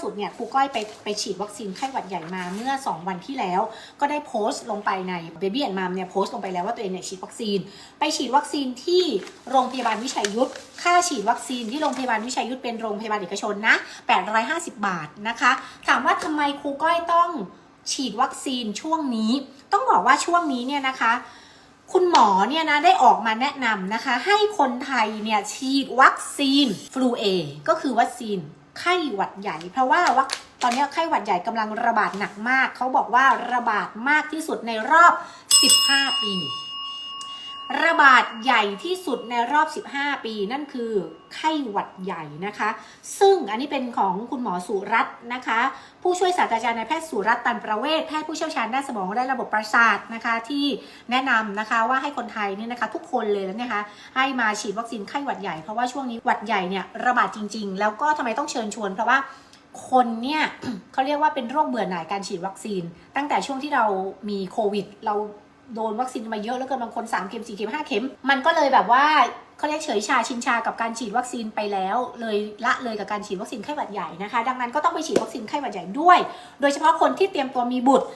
สุดเนี่ยครูก้อยไปไปฉีดวัคซีนไข้หวัดใหญ่มาเมื่อ 2 วันที่แล้ว ก็ได้โพสต์ลงไปใน Baby and Mom เนี่ยโพสต์ลงไปแล้วว่าตัวเองเนี่ยฉีดวัคซีน ไปฉีดวัคซีนที่โรงพยาบาลวิชัยยุทธค่าฉีดวัคซีนที่โรงพยาบาลวิชัยยุทธเป็นโรงพยาบาลเอกชนนะ850 บาทนะคะ ถามว่าทำไมครูก้อยต้องฉีดวัคซีนช่วงนี้ ต้องบอกว่าช่วงนี้เนี่ยนะคะ คุณหมอเนี่ยนะได้ออกมาแนะนำนะคะ ให้คนไทยเนี่ยฉีดวัคซีนฟลูเอก็คือวัคซีนไข้หวัดใหญ่ เพราะว่าวัคตอนนี้ไข้หวัดใหญ่กำลังระบาดหนักมาก เขาบอกว่าระบาดมากที่สุดในรอบ 15 ปี ระบาดใหญ่ที่สุดในรอบ 15 ปีนั่นคือไข้หวัดใหญ่นะคะ ซึ่งอันนี้เป็นของคุณหมอสุรัตน์นะคะ ผู้ช่วยศาสตราจารย์นายแพทย์สุรัตน์ตันประเวศแพทย์ผู้เชี่ยวชาญด้านสมองและระบบประสาทนะคะที่แนะนำนะคะว่าให้คนไทยเนี่ยนะคะทุกคนเลยแล้วนะคะให้มาฉีดวัคซีนไข้หวัดใหญ่เพราะว่าช่วงนี้หวัดใหญ่เนี่ยระบาดจริง ๆ แล้วก็ทำไมต้องเชิญชวนเพราะว่าคนเนี่ยเขาเรียกว่าเป็นโรคเบื่อหน่ายการฉีดวัคซีน ตั้งแต่ช่วงที่เรามีโควิด เรา โดนวัคซีนมาเยอะแล้วเกินบางคน3เข็ม4เข็ม5เข็ม มันก็เลยแบบว่าเขาเรียกเฉยชาชินชากับการฉีดวัคซีนไปแล้ว เลยละเลยกับการฉีดวัคซีนไข้หวัดใหญ่นะคะ ดังนั้นก็ต้องไปฉีดวัคซีนไข้หวัดใหญ่ด้วย โดยเฉพาะคนที่เตรียมตัวมีบุตร